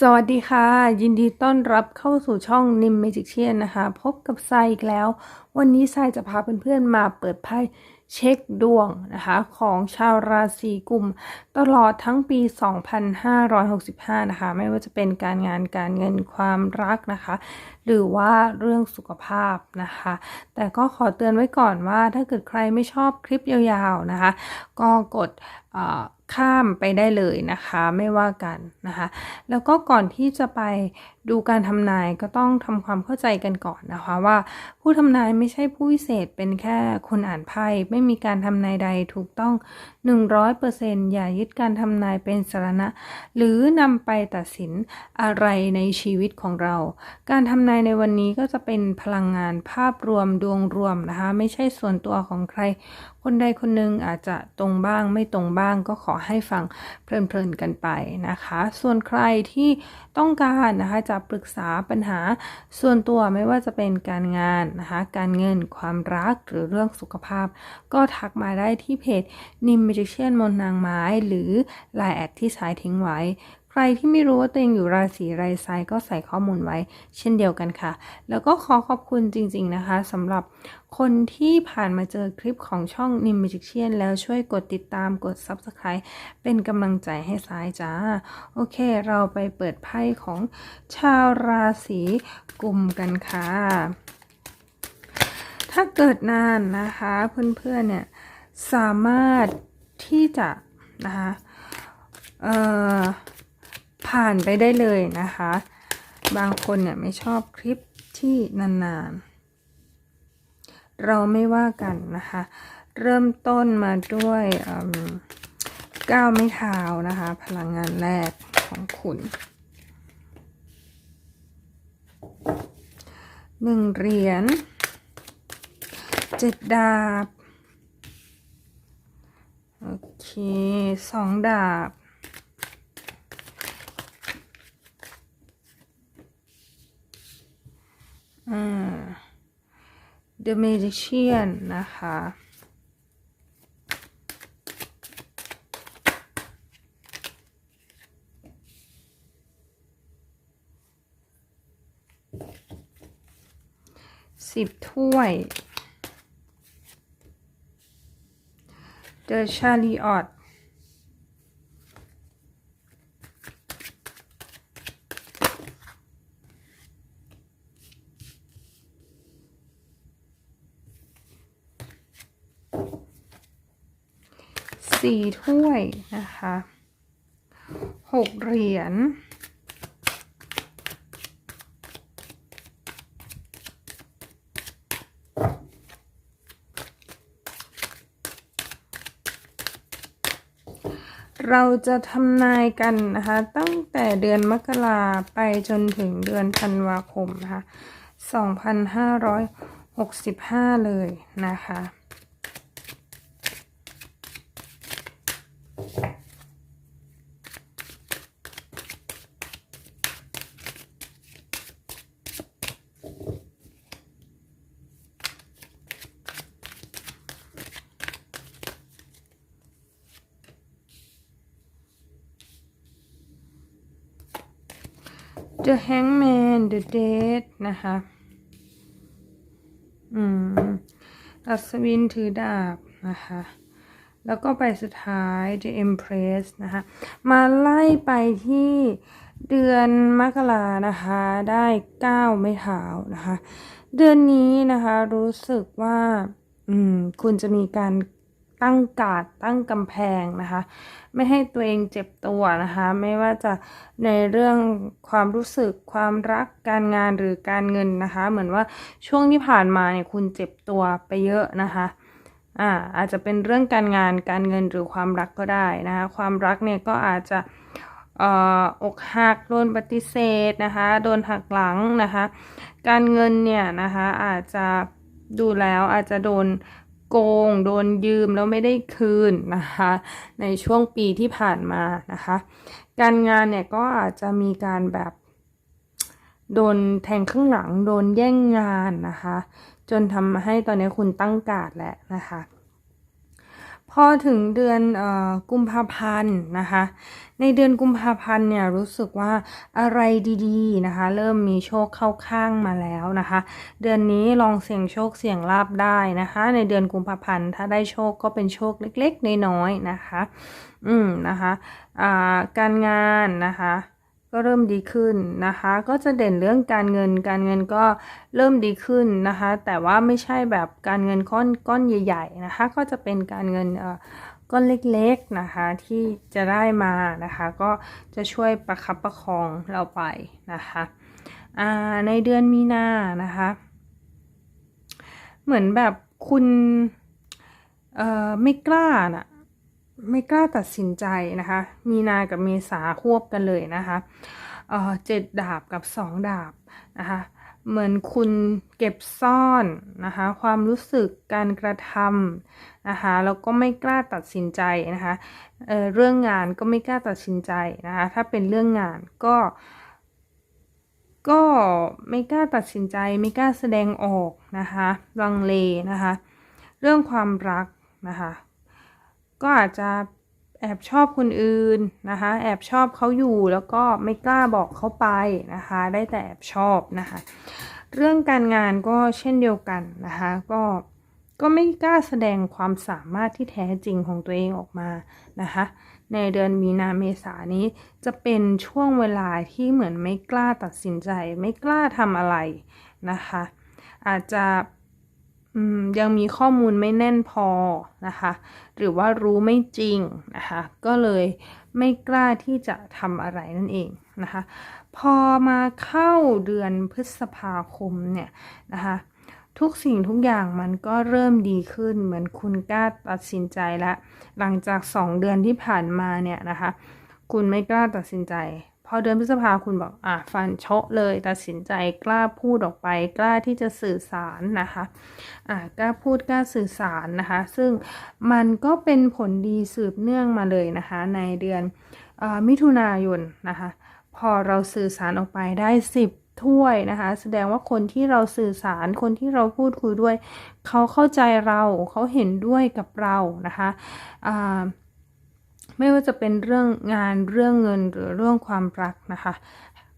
สวัสดีค่ะ ยินดีต้อนรับเข้าสู่ช่องนิมเมจิกเชียนนะคะ พบกับทรายอีกแล้ว วันนี้ทรายจะพาเพื่อนๆมาเปิดไพ่เช็คดวงนะคะ ของชาวราศีกุม ตลอดทั้งปี 2565 นะคะ ไม่ว่าจะเป็นการงานการเงินความรักนะคะ หรือว่าเรื่องสุขภาพนะคะ แต่ก็ขอเตือนไว้ก่อนว่าถ้าเกิดใครไม่ชอบคลิปยาวๆนะคะ ก็กดอ่อ ข้ามไปได้เลยนะคะ ไม่ว่ากันนะคะ แล้วก็ก่อนที่จะไป ดูการทำนายก็ต้องทำความเข้าใจกันก่อนนะคะว่า ผู้ทำนายไม่ใช่ผู้พิเศษเป็นแค่คนอ่านไพ่ไม่มีการทำนายใดถูกต้อง 100%อย่ายึดการทำนายเป็นสาระหรือนำไปตัดสินอะไรในชีวิตของเรา การทำนายในวันนี้ก็จะเป็นพลังงานภาพรวมดวงรวมนะคะไม่ใช่ส่วนตัวของใคร คนใดคนหนึ่งอาจจะตรงบ้างไม่ตรงบ้างก็ขอให้ฟังเพลินๆกันไปนะคะ ส่วนใครที่ต้องการนะคะจะปรึกษาปัญหาส่วนตัวไม่ว่าจะเป็นการงานนะคะการเงินความรักหรือเรื่องสุขภาพ ก็ทักมาได้ที่เพจนิมเมจิเชียนมนนางไม้ หรือไลน์แอดที่สายทิ้งไว้ ใครที่ไม่รู้ว่าตัวเองอยู่ราศีไรไซก็ใส่ข้อมูลไว้ เช่นเดียวกันค่ะ แล้วก็ขอขอบคุณจริง ๆนะคะสำหรับคนที่ผ่านมาเจอคลิปของช่อง n i m Magician แล้วช่วยกดติดตามกด Subscribe เป็นกำลังใจให้ซ้ายจ้า โอเค เราไปเปิดไพ่ของชาวราศีกุมกันค่ะ ถ้าเกิดนานนะคะเพื่อนๆเนี่ยสามารถที่จะนะคะเอ่อ ผ่านไปได้เลยนะคะ บางคนเนี่ยไม่ชอบคลิปที่นานๆ เราไม่ว่ากันนะคะ เริ่มต้นมาด้วยก้าวไม่เท้านะคะ พลังงานแรกของคุณหนึ่งเหรียญเจ็ดดาบ โอเคสองดาบ The Magician นะคะ สิบถ้วย The Chariot สี่ถ้วยนะคะหกเหรียญเราจะทำนายกันนะคะ ตั้งแต่เดือนมกราไปจนถึงเดือนธันวาคมนะคะ 2565 เลยนะคะ The Hangman The Dead นะคะ อืม อัศวินถือดาบนะคะ แล้วก็ไปสุดท้าย The Empress นะคะ มาไล่ไปที่เดือนมกรานะคะ ได้เก้าไม่เท้านะคะ เดือนนี้นะคะรู้สึกว่า อืม คุณจะมีการ ตั้งกาดตั้งกำแพงนะคะ ไม่ให้ตัวเองเจ็บตัวนะคะ ไม่ว่าจะในเรื่องความรู้สึกความรักการงานหรือการเงินนะคะ เหมือนว่าช่วงที่ผ่านมาเนี่ยคุณเจ็บตัวไปเยอะนะคะอ่าอาจจะเป็นเรื่องการงานการเงินหรือความรักก็ได้นะคะ ความรักเนี่ยก็อาจจะเอ่ออกหักโดนปฏิเสธนะคะโดนหักหลังนะคะ การเงินเนี่ยนะคะอาจจะดูแล้วอาจจะโดน โกง โดนยืมแล้วไม่ได้คืนนะคะ ในช่วงปีที่ผ่านมานะคะ การงานเนี่ยก็อาจจะมีการแบบโดนแทงข้างหลัง โดนแย่งงานนะคะ จนทำให้ตอนนี้คุณตั้งการ์ดแหละนะคะ พอถึงเดือนอกุมภาพันธ์นะคะ ในเดือนกุมภาพันธ์เนี่ยรู้สึกว่าอะไรดีๆนะคะ เริ่มมีโชคเข้าข้างมาแล้วนะคะ เดือนนี้ลองเสี่ยงโชคเสี่ยงลาบได้นะคะ ในเดือนกุมภาพันธ์ถ้าได้โชคก็เป็นโชคเล็กๆน้อยๆนะคะ อืมนะคะ อ่าการงานนะคะ ก็เริ่มดีขึ้นนะคะ ก็จะเด่นเรื่องการเงิน การเงินก็เริ่มดีขึ้นนะคะ แต่ว่าไม่ใช่แบบการเงินก้อนก้อนใหญ่ ๆนะคะ ก็จะเป็นการเงินเอ่อก้อนเล็กๆนะคะที่จะได้มานะคะ ก็จะช่วยประคับประคองเราไปนะคะอ่าในเดือนมีนานะคะ เหมือนแบบคุณเอ่อไม่กล้าน่ะ ไม่กล้าตัดสินใจนะคะ มีนากับเมษาควบกันเลยนะคะเจ็ดดาบกับสองดาบนะคะเหมือนคุณเก็บซ่อนนะคะ ความรู้สึกการกระทำนะคะแล้วก็ไม่กล้าตัดสินใจนะคะเเรื่องงานก็ไม่กล้าตัดสินใจนะคะ ถ้าเป็นเรื่องงานก็ ก็ไม่กล้าตัดสินใจ ไม่กล้าแสดงออกนะคะลังเลนะคะ เรื่องความรักนะคะ ก็อาจจะแอบชอบคนอื่นนะคะ แอบชอบเขาอยู่แล้วก็ไม่กล้าบอกเขาไปนะคะ ได้แต่แอบชอบนะคะ เรื่องการงานก็เช่นเดียวกันนะคะ ก็ก็ไม่กล้าแสดงความสามารถที่แท้จริงของตัวเองออกมานะคะ ในเดือนมีนาเมษานี้จะเป็นช่วงเวลาที่เหมือนไม่กล้าตัดสินใจ ไม่กล้าทำอะไรนะคะ อาจจะ ยังมีข้อมูลไม่แน่นพอนะคะ หรือว่ารู้ไม่จริงนะคะ ก็เลยไม่กล้าที่จะทำอะไรนั่นเองนะคะ พอมาเข้าเดือนพฤษภาคมเนี่ยนะคะ ทุกสิ่งทุกอย่างมันก็เริ่มดีขึ้นเหมือนคุณกล้าตัดสินใจแล้วหลังจาก 2 เดือนที่ผ่านมาเนี่ยนะคะ คุณไม่กล้าตัดสินใจ พอเดือนพฤษภาคุณบอกอะฟันโชะเลย ตัดสินใจกล้าพูดออกไป กล้าที่จะสื่อสารนะคะอะกล้าพูดกล้าสื่อสารนะคะ ซึ่งมันก็เป็นผลดีสืบเนื่องมาเลยนะคะ ในเดือนอมิถุนายนนะคะ พอเราสื่อสารออกไปได้ 10ถ้วยนะคะ แสดงว่าคนที่เราสื่อสารคนที่เราพูดคุยด้วย เขาเข้าใจเราเขาเห็นด้วยกับเรานะคะอ่า ไม่ว่าจะเป็นเรื่องงานเรื่องเงินหรือเรื่องความรักนะคะ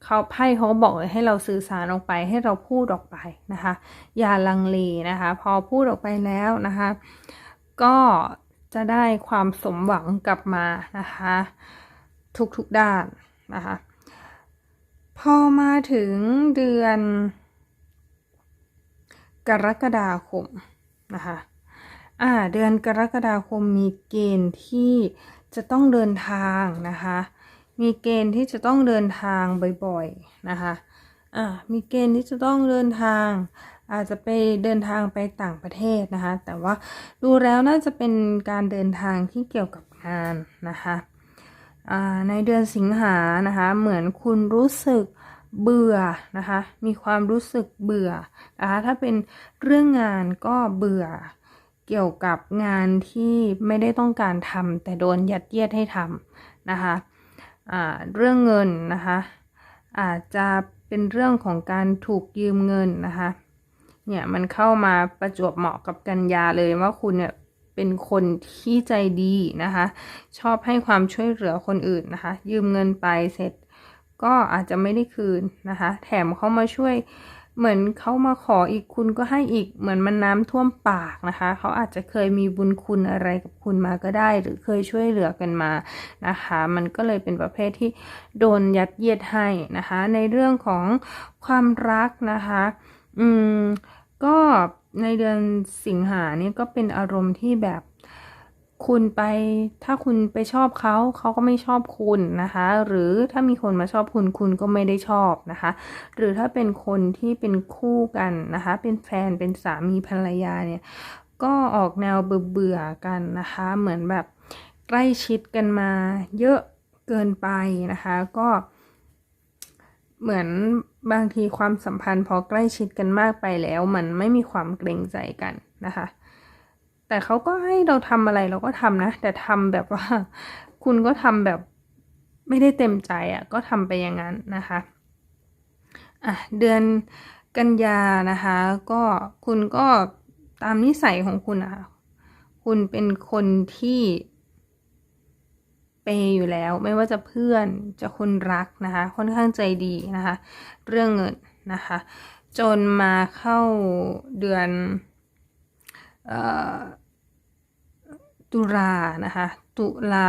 เขาไพ่เขาบอกให้เราสื่อสารออกไปให้เราพูดออกไปนะคะ อย่าลังเลนะคะ พอพูดออกไปแล้วนะคะ ก็จะได้ความสมหวังกลับมานะคะ ทุกๆด้านนะคะ พอมาถึงเดือน กรกฎาคมนะคะอ่าเดือนกรกฎาคมมีเกณฑ์ที่ จะต้องเดินทางนะคะ มีเกณฑ์ที่จะต้องเดินทางบ่อยๆนะคะอ่ามีเกณฑ์ที่จะต้องเดินทาง อาจจะไปเดินทางไปต่างประเทศนะคะ แต่ว่าดูแล้วน่าจะเป็นการเดินทางที่เกี่ยวกับงานนะคะในเดือนสิงหานะคะ เหมือนคุณรู้สึกเบื่อนะคะ มีความรู้สึกเบื่อนะคะถ้าเป็นเรื่องงานก็เบื่อ เกี่ยวกับงานที่ไม่ได้ต้องการทำแต่โดนยัดเยียดให้ทำนะคะะเรื่องเงินนะคะอาจจะเป็นเรื่องของการถูกยืมเงินนะคะเนี่ยมันเข้ามาประจวบเหมาะกับกันยาเลยว่าคุณเนี่ยเป็นคนที่ใจดีนะคะ ชอบให้ความช่วยเหลือคนอื่นนะคะ ยืมเงินไปเสร็จก็อาจจะไม่ได้คืนนะคะ แถมเข้ามาช่วย เหมือนเขามาขออีกคุณก็ให้อีกเหมือนมันน้ำท่วมปากนะคะ เขาอาจจะเคยมีบุญคุณอะไรกับคุณมาก็ได้ หรือเคยช่วยเหลือกันมานะคะ มันก็เลยเป็นประเภทที่โดนยัดเยียดให้นะคะ ในเรื่องของความรักนะคะ อืมก็ในเดือนสิงหาเนี่ยก็เป็นอารมณ์ที่แบบ คุณไปถ้าคุณไปชอบเขาเขาก็ไม่ชอบคุณนะคะ หรือถ้ามีคนมาชอบคุณคุณก็ไม่ได้ชอบนะคะ หรือถ้าเป็นคนที่เป็นคู่กันนะคะ เป็นแฟนเป็นสามีภรรยาเนี่ย ก็ออกแนวเบื่อๆกันนะคะ เหมือนแบบใกล้ชิดกันมาเยอะเกินไปนะคะ ก็เหมือนบางทีความสัมพันธ์พอใกล้ชิดกันมากไปแล้ว มันไม่มีความเกรงใจกันนะคะ แต่เขาก็ให้เราทำอะไรเราก็ทำนะ แต่ทำแบบว่า คุณก็ทำแบบไม่ได้เต็มใจอะ่ะ ก็ทำไปอย่างนั้นนะคะอะเดือนกันยานะคะ ก็คุณก็ตามนิสัยของคุณนะคะคคุณเป็นคนที่เปย์อยู่แล้ว ไม่ว่าจะเพื่อนจะคนรักนะคะ ค่อนข้างใจดีนะคะ เรื่องเงินนะคะ จนมาเข้าเดือน เอ่อ ตุลานะคะ ตุลา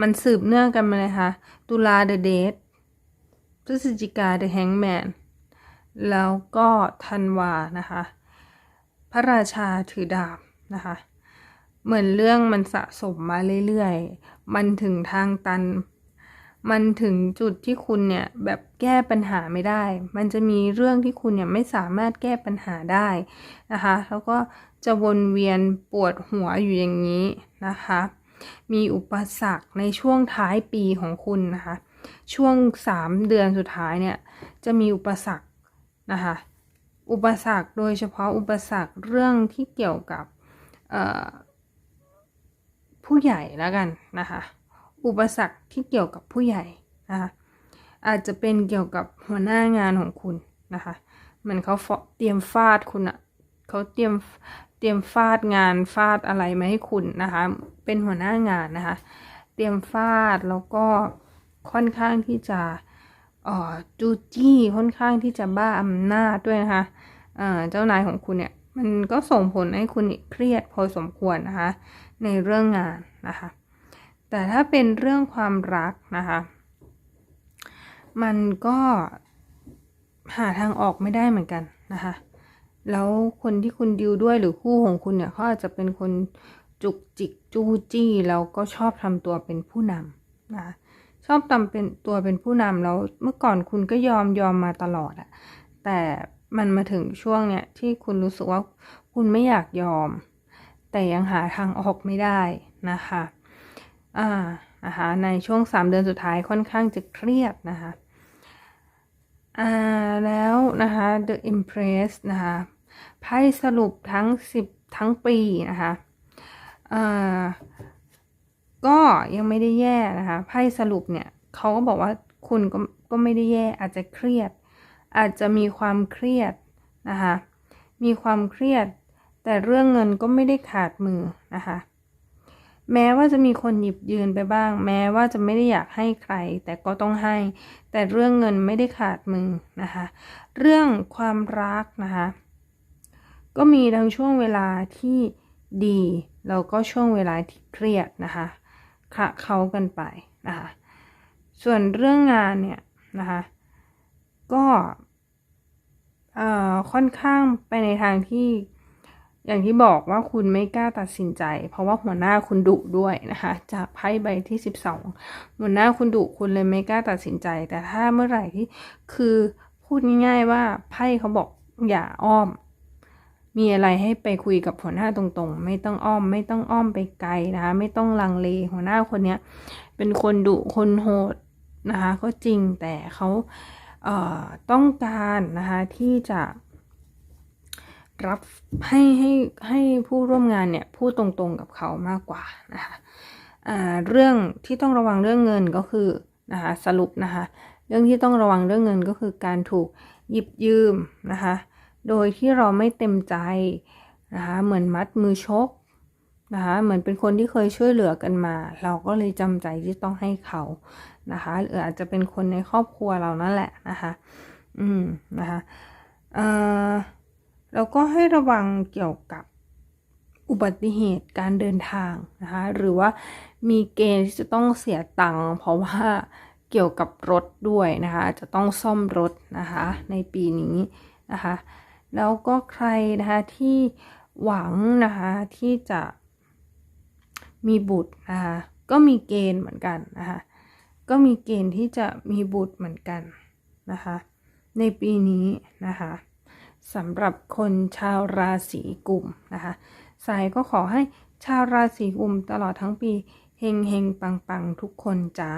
มันสืบเนื่องกันมาเลยค่ะ ตุลา The Date พฤศจิกา The Hangman แล้วก็ธันวานะคะ พระราชาถือดาบนะคะ เหมือนเรื่องมันสะสมมาเรื่อยๆ มันถึงทางตัน มันถึงจุดที่คุณเนี่ยแบบแก้ปัญหาไม่ได้ มันจะมีเรื่องที่คุณเนี่ยไม่สามารถแก้ปัญหาได้นะคะ แล้วก็จะวนเวียนปวดหัวอยู่อย่างนี้นะคะ มีอุปสรรคในช่วงท้ายปีของคุณนะคะ ช่วง 3 เดือนสุดท้ายเนี่ยจะมีอุปสรรคนะคะ อุปสรรคโดยเฉพาะอุปสรรคเรื่องที่เกี่ยวกับผู้ใหญ่แล้วกันนะคะ อุปสรรคที่เกี่ยวกับผู้ใหญ่นะคะอาจจะเป็นเกี่ยวกับหัวหน้างานของคุณนะคะมือนเขาเตรียมฟาดคุณอะเขาเตรียมเตรียมฟาดงานฟาดอะไรมาให้คุณนะคะเป็นหัวหน้างานนะคะเตรียมฟาดแล้วก็ค่อนข้างที่จะอ๋อจูจี้ค่อนข้างที่จะบ้าอำนาจด้วยนะคะเจ้านายของคุณเนี่ยมันก็ส่งผลให้คุณเครียดพอสมควรนะคะในเรื่องงานนะคะ แต่ถ้าเป็นเรื่องความรักนะคะ มันก็หาทางออกไม่ได้เหมือนกันนะคะ แล้วคนที่คุณดิวด้วยหรือคู่ของคุณเนี่ยเขาอาจจะเป็นคนจุกจิกจู้จี้แล้วก็ชอบทำตัวเป็นผู้นำนะคะชอบทำเป็นตัวเป็นผู้นำแล้วเมื่อก่อนคุณก็ยอมยอมมาตลอดอะแต่มันมาถึงช่วงเนี้ยที่คุณรู้สึกว่าคุณไม่อยากยอม แต่ยังหาทางออกไม่ได้นะคะ อ่านะคะในช่วงสามเดือนสุดท้ายค่อนข้างจะเครียดนะคะอ่าแล้วนะคะ The Impress นะคะไพ่สรุปทั้งสิบทั้งปีนะคะอ่าก็ยังไม่ได้แย่นะคะไพ่สรุปเนี่ยเขาก็บอกว่าคุณก็ก็ไม่ได้แย่อาจจะเครียด อาจจะมีความเครียดนะคะมีความเครียด แต่เรื่องเงินก็ไม่ได้ขาดมือนะคะ แม้ว่าจะมีคนหยิบยืนไปบ้าง แม้ว่าจะไม่ได้อยากให้ใคร แต่ก็ต้องให้ แต่เรื่องเงินไม่ได้ขาดมือนะคะ เรื่องความรักนะคะ ก็มีทั้งช่วงเวลาที่ดีแล้วก็ช่วงเวลาที่เครียดนะคะคะเขากันไปนะคะส่วนเรื่องงานเนี่ยนะคะ ก็ค่อนข้างไปในทางที่ อย่างที่บอกว่าคุณไม่กล้าตัดสินใจ เพราะว่าหัวหน้าคุณดุด้วยนะคะ จากไพ่ใบที่ 12 หัวหน้าคุณดุคุณเลยไม่กล้าตัดสินใจ แต่ถ้าเมื่อไหร่ที่คือพูดง่ายๆว่าไพ่เขาบอกอย่าอ้อม มีอะไรให้ไปคุยกับหัวหน้าตรงๆ ไม่ต้องอ้อม ไม่ต้องอ้อมไปไกลนะคะไม่ต้องลังเลหัวหน้าคนนี้เป็นคนดุคนโหดนะคะก็จริงแต่เขาเต้องการนะคะที่จะ รับให้ให้ให้ผู้ร่วมงานเนี่ยพูดตรงๆกับเขามากกว่านะคะเรื่องที่ต้องระวังเรื่องเงินก็คือนะคะสรุปนะคะเรื่องที่ต้องระวังเรื่องเงินก็คือการถูกหยิบยืมนะคะโดยที่เราไม่เต็มใจนะคะเหมือนมัดมือชกนะคะเหมือนเป็นคนที่เคยช่วยเหลือกันมา เราก็เลยจำใจที่ต้องให้เขานะคะหรืออาจจะเป็นคนในครอบครัวเรานั่นแหละนะคะอืมนะคะเอ่อ แล้วก็ให้ระวังเกี่ยวกับอุบัติเหตุการเดินทางนะคะหรือว่ามีเกณฑ์ที่จะต้องเสียตังค์เพราะว่าเกี่ยวกับรถด้วยนะคะจะต้องซ่อมรถนะคะในปีนี้นะคะแล้วก็ใครนะคะที่หวังนะคะที่จะมีบุตรนะคะก็มีเกณฑ์เหมือนกันนะคะก็มีเกณฑ์ที่จะมีบุตรเหมือนกันนะคะในปีนี้นะคะ สำหรับคนชาวราศีกุมนะคะสายก็ขอให้ชาวราศีกุมตลอดทั้งปีเฮงเฮงปังปังทุกคนจ้า